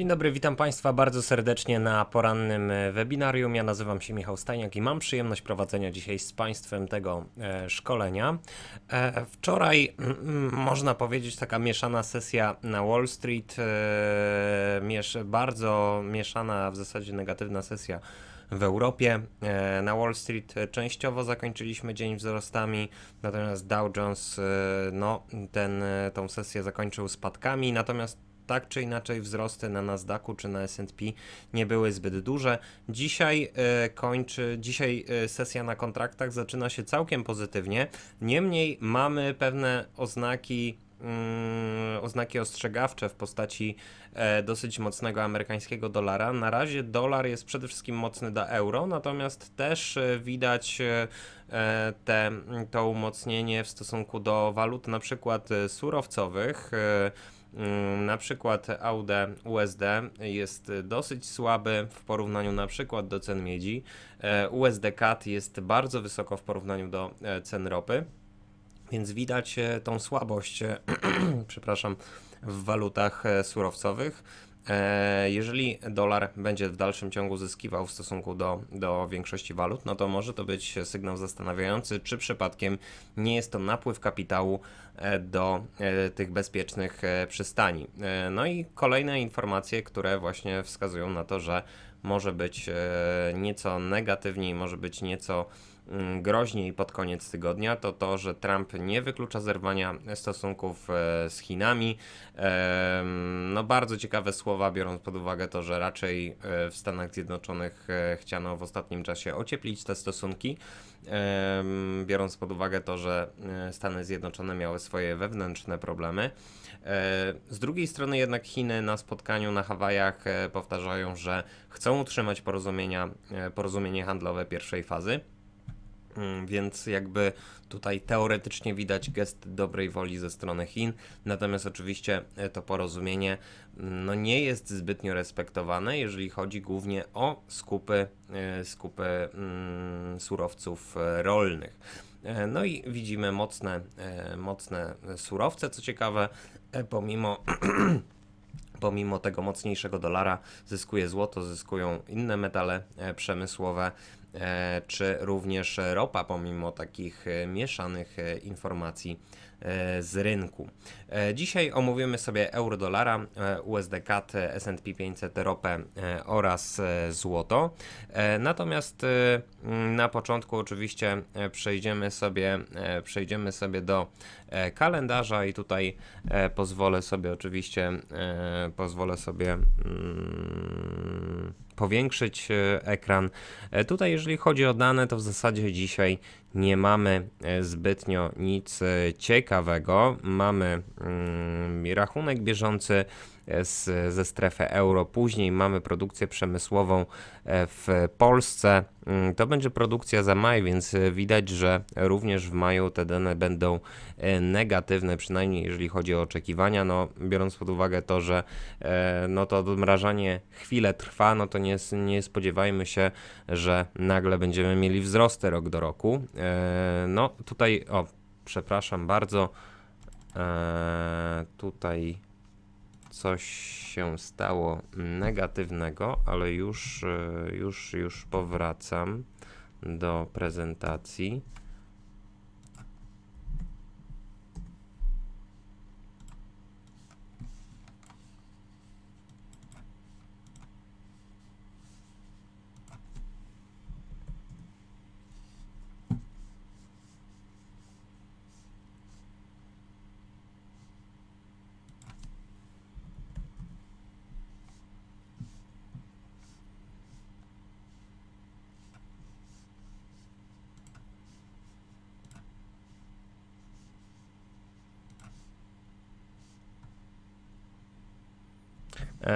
Dzień dobry, witam Państwa bardzo serdecznie na porannym e, webinarium. Ja nazywam się Michał Stajniak i mam przyjemność prowadzenia dzisiaj z Państwem tego e, szkolenia. E, wczoraj, można powiedzieć, taka mieszana sesja na Wall Street, bardzo mieszana, w zasadzie negatywna sesja w Europie. Na Wall Street częściowo zakończyliśmy dzień wzrostami, natomiast Dow Jones no, ten, tą sesję zakończył spadkami, natomiast tak czy inaczej wzrosty na Nasdaqu czy na S&P nie były zbyt duże. Dzisiaj e, kończy, dzisiaj e, sesja na kontraktach zaczyna się całkiem pozytywnie. Niemniej mamy pewne oznaki mm, oznaki ostrzegawcze w postaci e, dosyć mocnego amerykańskiego dolara. Na razie dolar jest przede wszystkim mocny do euro, natomiast też widać te, to umocnienie w stosunku do walut na przykład surowcowych. Mm, Na przykład AUD USD jest dosyć słaby w porównaniu na przykład do cen miedzi. E, USD CAD jest bardzo wysoko w porównaniu do e, cen ropy. Więc widać e, tą słabość, przepraszam, w walutach surowcowych. E, Jeżeli dolar będzie w dalszym ciągu zyskiwał w stosunku do, do większości walut, no to może to być sygnał zastanawiający, czy przypadkiem nie jest to napływ kapitału e, do e, tych bezpiecznych przystani. No i kolejne informacje, które właśnie wskazują na to, że może być e, nieco negatywniej, może być nieco mm, groźniej pod koniec tygodnia, to to, że Trump nie wyklucza zerwania stosunków e, z Chinami. No bardzo ciekawe słowa, biorąc pod uwagę to, że raczej e, w Stanach Zjednoczonych chciano w ostatnim czasie ocieplić te stosunki, biorąc pod uwagę to, że Stany Zjednoczone miały swoje wewnętrzne problemy. E, Z drugiej strony jednak Chiny na spotkaniu na Hawajach e, powtarzają, że chcą utrzymać porozumienia, e, porozumienie handlowe pierwszej fazy. Mm, Więc jakby tutaj teoretycznie widać gest dobrej woli ze strony Chin, natomiast oczywiście to porozumienie mm, no nie jest zbytnio respektowane, jeżeli chodzi głównie o skupy, skupy mm, surowców rolnych. No i widzimy mocne, mocne surowce, co ciekawe, pomimo pomimo tego mocniejszego dolara zyskuje złoto, zyskują inne metale e, przemysłowe, e, czy również ropa, pomimo takich e, mieszanych e, informacji e, z rynku. E, Dzisiaj omówimy sobie euro-dolara, e, USD CAD, e, S&P 500, ropę e, oraz e, złoto. E, Natomiast e, na początku oczywiście e, przejdziemy sobie, e, przejdziemy sobie do e, kalendarza i tutaj e, pozwolę sobie oczywiście e, pozwolę sobie mm, powiększyć e, ekran. E, Tutaj jeżeli chodzi o dane, to w zasadzie dzisiaj nie mamy e, zbytnio nic e, ciekawego. Mamy mm, rachunek bieżący e, z, ze strefy euro, później mamy produkcję przemysłową w Polsce. Mm, To będzie produkcja za maj, więc widać, że również w maju te dane będą negatywne, przynajmniej jeżeli chodzi o oczekiwania. No, biorąc pod uwagę to, że no to odmrażanie chwilę trwa, no to nie, nie spodziewajmy się, że nagle będziemy mieli wzrosty rok do roku. E, No tutaj, o, przepraszam bardzo, e, tutaj coś się stało negatywnego, ale już, e, już, już powracam do prezentacji.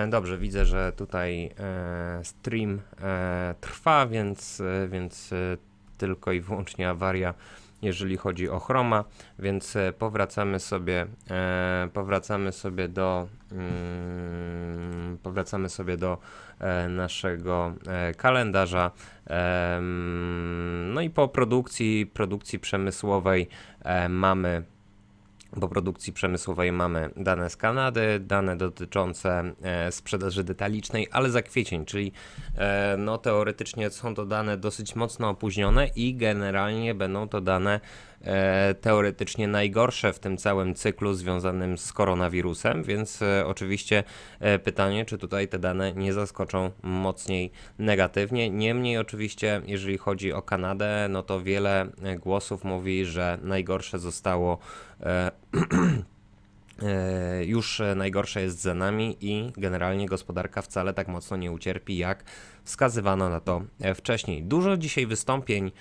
Dobrze, widzę, że tutaj e, stream e, trwa, więc, e, więc e, tylko i wyłącznie awaria, jeżeli chodzi o Chroma, więc e, powracamy sobie, e, powracamy sobie do mm, powracamy sobie do e, naszego e, kalendarza. Em, No i po produkcji, produkcji przemysłowej e, mamy po produkcji przemysłowej mamy dane z Kanady, dane dotyczące e, sprzedaży detalicznej, ale za kwiecień, czyli e, no teoretycznie są to dane dosyć mocno opóźnione i generalnie będą to dane teoretycznie najgorsze w tym całym cyklu związanym z koronawirusem, więc e, oczywiście e, pytanie, czy tutaj te dane nie zaskoczą mocniej negatywnie. Niemniej oczywiście, jeżeli chodzi o Kanadę, no to wiele e, głosów mówi, że najgorsze zostało e, e, już e, najgorsze jest za nami i generalnie gospodarka wcale tak mocno nie ucierpi, jak wskazywano na to e, wcześniej. Dużo dzisiaj wystąpień,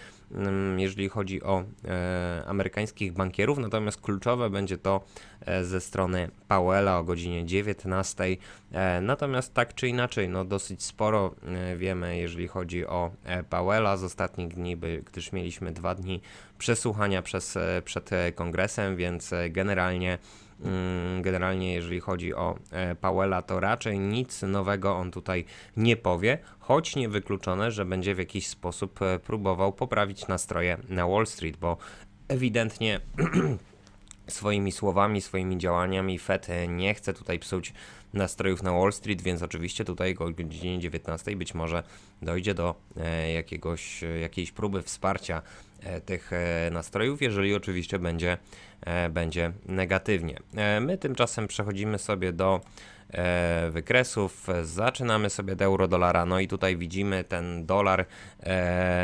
jeżeli chodzi o e, amerykańskich bankierów, natomiast kluczowe będzie to e, ze strony Powella o godzinie 19. E, natomiast tak czy inaczej, no dosyć sporo wiemy, jeżeli chodzi o Powella z ostatnich dni, gdyż mieliśmy dwa dni przesłuchania przez, przed kongresem, więc generalnie Mm, Generalnie, jeżeli chodzi o e, Powella, to raczej nic nowego on tutaj nie powie, choć niewykluczone, że będzie w jakiś sposób e, próbował poprawić nastroje na Wall Street, bo ewidentnie swoimi słowami, swoimi działaniami. Fed e, nie chce tutaj psuć nastrojów na Wall Street, więc oczywiście tutaj o godzinie 19 być może dojdzie do e, jakiegoś, e, jakiejś próby wsparcia tych nastrojów, jeżeli oczywiście będzie, będzie negatywnie. My tymczasem przechodzimy sobie do wykresów, zaczynamy sobie od euro-dolara, no i tutaj widzimy ten dolar,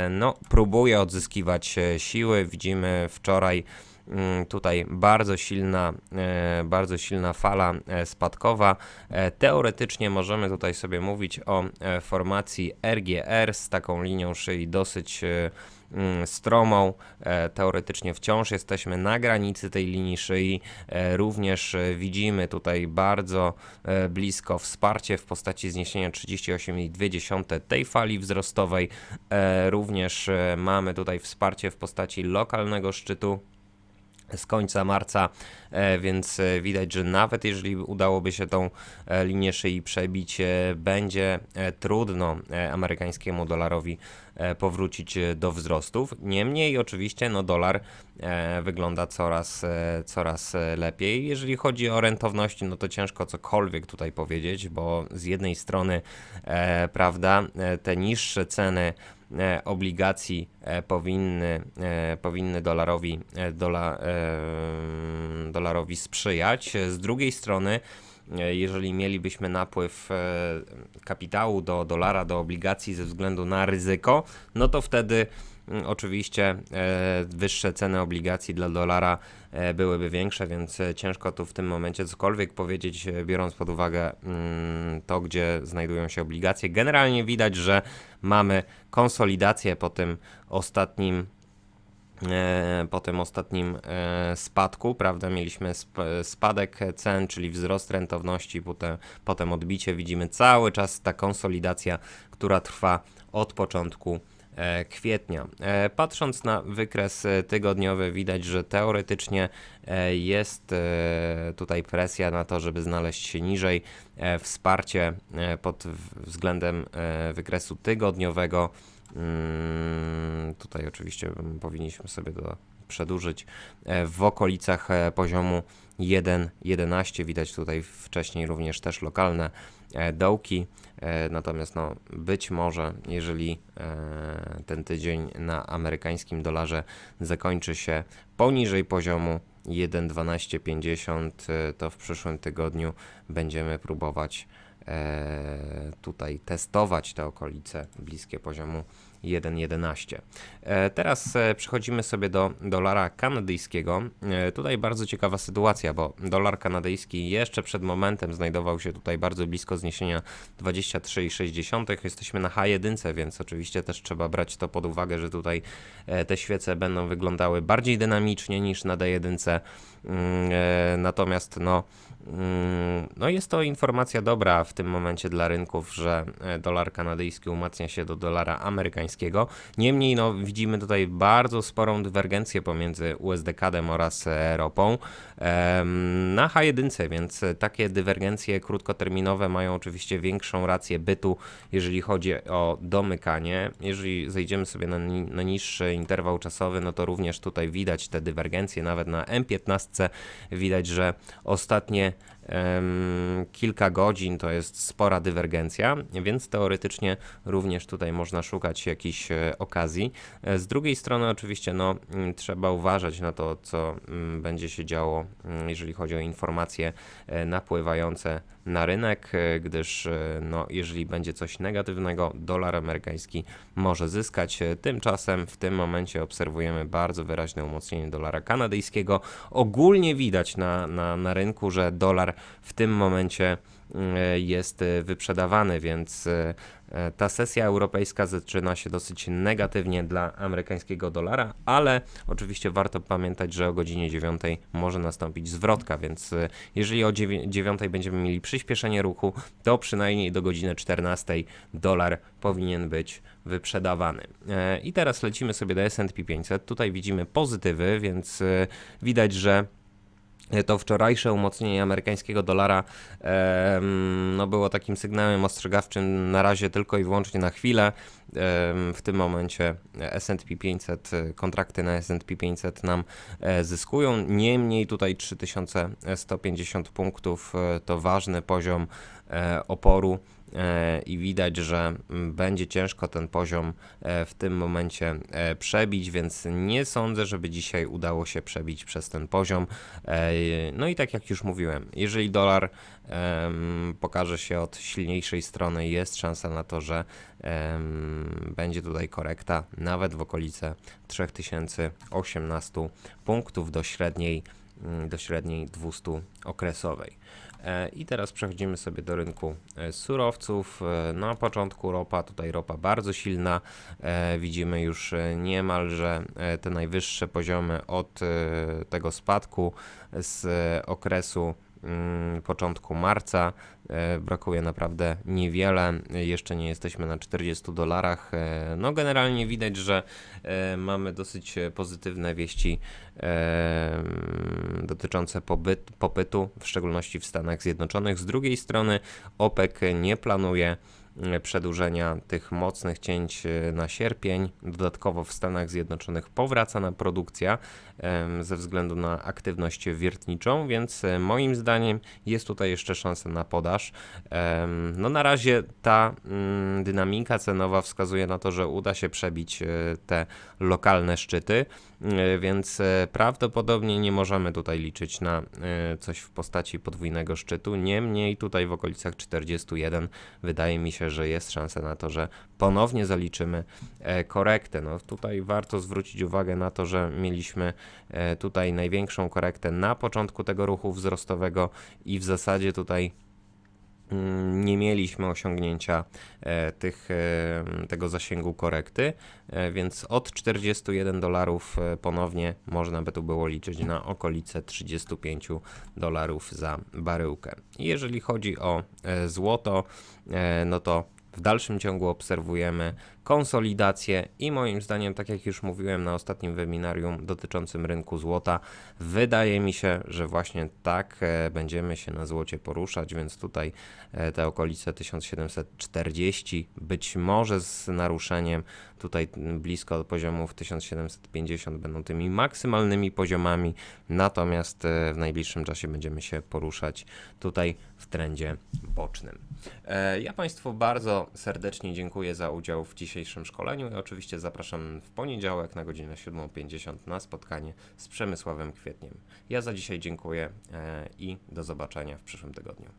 no próbuje odzyskiwać siły, widzimy wczoraj Tutaj bardzo silna, e, bardzo silna fala e, spadkowa. E, Teoretycznie możemy tutaj sobie mówić o formacji RGR z taką linią szyi dosyć mm, stromą. Teoretycznie wciąż jesteśmy na granicy tej linii szyi. Również widzimy tutaj bardzo blisko wsparcie w postaci zniesienia 38,2 tej fali wzrostowej. Również mamy tutaj wsparcie w postaci lokalnego szczytu z końca marca, e, więc e, widać, że nawet jeżeli udałoby się tą e, linię szyi przebić, będzie trudno amerykańskiemu dolarowi powrócić do wzrostów. Niemniej oczywiście no dolar wygląda coraz, coraz lepiej. Jeżeli chodzi o rentowności, no to ciężko cokolwiek tutaj powiedzieć, bo z jednej strony, prawda, te niższe ceny obligacji e, powinny, e, powinny dolarowi, e, dola, e, dolarowi sprzyjać. Z drugiej strony, e, jeżeli mielibyśmy napływ e, kapitału do dolara, do obligacji ze względu na ryzyko, no to wtedy mm, oczywiście e, wyższe ceny obligacji dla dolara e, byłyby większe, więc e, ciężko tu w tym momencie cokolwiek powiedzieć, e, biorąc pod uwagę mm, to, gdzie znajdują się obligacje. Generalnie widać, że mamy konsolidację po tym ostatnim e, po tym ostatnim e, spadku, prawda, mieliśmy sp spadek cen, czyli wzrost rentowności, potem, potem odbicie, widzimy cały czas ta konsolidacja, która trwa od początku e, kwietnia. E, Patrząc na wykres e, tygodniowy, widać, że teoretycznie e, jest e, tutaj presja na to, żeby znaleźć się niżej. E, Wsparcie e, pod względem e, wykresu tygodniowego. Mm, Tutaj oczywiście mm, powinniśmy sobie to przedłużyć e, w okolicach e, poziomu 1,11. Widać tutaj wcześniej również też lokalne e, dołki. E, Natomiast no, być może, jeżeli e, ten tydzień na amerykańskim dolarze zakończy się poniżej poziomu 1,1250, e, to w przyszłym tygodniu będziemy próbować e, tutaj testować te okolice bliskie poziomu 1,11. E, Teraz e, przechodzimy sobie do dolara kanadyjskiego. E, Tutaj bardzo ciekawa sytuacja, bo dolar kanadyjski jeszcze przed momentem znajdował się tutaj bardzo blisko zniesienia 23,6. Jesteśmy na H1, więc oczywiście też trzeba brać to pod uwagę, że tutaj te świece będą wyglądały bardziej dynamicznie niż na D1. Mm, Natomiast no, mm, no jest to informacja dobra w tym momencie dla rynków, że dolar kanadyjski umacnia się do dolara amerykańskiego. Niemniej no, widzimy tutaj bardzo sporą dywergencję pomiędzy USD-CAD-em oraz ropą na H1, więc takie dywergencje krótkoterminowe mają oczywiście większą rację bytu, jeżeli chodzi o domykanie. Jeżeli zejdziemy sobie na, na niższy interwał czasowy, no to również tutaj widać te dywergencje, nawet na M15 widać, że ostatnie kilka godzin to jest spora dywergencja, więc teoretycznie również tutaj można szukać jakichś e, okazji. E, Z drugiej strony oczywiście no, mm, trzeba uważać na to, co mm, będzie się działo, mm, jeżeli chodzi o informacje e, napływające na rynek, gdyż no, jeżeli będzie coś negatywnego, dolar amerykański może zyskać. Tymczasem w tym momencie obserwujemy bardzo wyraźne umocnienie dolara kanadyjskiego. Ogólnie widać na, na, na rynku, że dolar w tym momencie e, jest e, wyprzedawany, więc e, ta sesja europejska zaczyna się dosyć negatywnie dla amerykańskiego dolara, ale oczywiście warto pamiętać, że o godzinie 9 może nastąpić zwrotka, więc jeżeli o 9 będziemy mieli przyspieszenie ruchu, to przynajmniej do godziny 14 dolar powinien być wyprzedawany. I teraz lecimy sobie do S&P 500. Tutaj widzimy pozytywy, więc widać, że to wczorajsze umocnienie amerykańskiego dolara em, no było takim sygnałem ostrzegawczym na razie tylko i wyłącznie na chwilę. Em, w tym momencie S&P 500, e, kontrakty na S&P 500 nam e, zyskują. Niemniej tutaj 3150 punktów e, to ważny poziom e, oporu e, i widać, że mm, będzie ciężko ten poziom e, w tym momencie e, przebić, więc nie sądzę, żeby dzisiaj udało się przebić przez ten poziom. E, No i tak jak już mówiłem, jeżeli dolar pokaże się od silniejszej strony, jest szansa na to, że będzie tutaj korekta nawet w okolice 3018 punktów do średniej, mm, do średniej 200 okresowej. E, I teraz przechodzimy sobie do rynku e, surowców. E, Na początku ropa, tutaj ropa bardzo silna. Widzimy już niemalże te najwyższe poziomy od tego spadku z okresu mm, początku marca. E, Brakuje naprawdę niewiele. Jeszcze nie jesteśmy na 40 dolarach. E, No generalnie widać, że e, mamy dosyć pozytywne wieści dotyczące pobyt, popytu, w szczególności w Stanach Zjednoczonych. Z drugiej strony OPEC nie planuje przedłużenia tych mocnych cięć e, na sierpień. Dodatkowo w Stanach Zjednoczonych powraca na produkcja ze względu na aktywność wiertniczą, więc e, moim zdaniem jest tutaj jeszcze szansa na podaż. No na razie ta mm, dynamika cenowa wskazuje na to, że uda się przebić e, te lokalne szczyty, e, więc e, prawdopodobnie nie możemy tutaj liczyć na e, coś w postaci podwójnego szczytu. Niemniej tutaj w okolicach 41 wydaje mi się, że jest szansa na to, że ponownie zaliczymy e, korektę. No tutaj warto zwrócić uwagę na to, że mieliśmy e, tutaj największą korektę na początku tego ruchu wzrostowego i w zasadzie tutaj nie mieliśmy osiągnięcia e, tych, e, tego zasięgu korekty, e, więc od 41 dolarów ponownie można by tu było liczyć na okolice 35 dolarów za baryłkę. Jeżeli chodzi o złoto, no to w dalszym ciągu obserwujemy konsolidację i moim zdaniem, tak jak już mówiłem na ostatnim webinarium dotyczącym rynku złota, wydaje mi się, że właśnie tak e, będziemy się na złocie poruszać, więc tutaj e, te okolice 1740, być może z naruszeniem tutaj blisko poziomów 1750 będą tymi maksymalnymi poziomami, natomiast e, w najbliższym czasie będziemy się poruszać tutaj w trendzie bocznym. Ja Państwu bardzo serdecznie dziękuję za udział w dzisiejszym szkoleniu i oczywiście zapraszam w poniedziałek na godzinę 7.50 na spotkanie z Przemysławem Kwietniem. Ja za dzisiaj dziękuję e, i do zobaczenia w przyszłym tygodniu.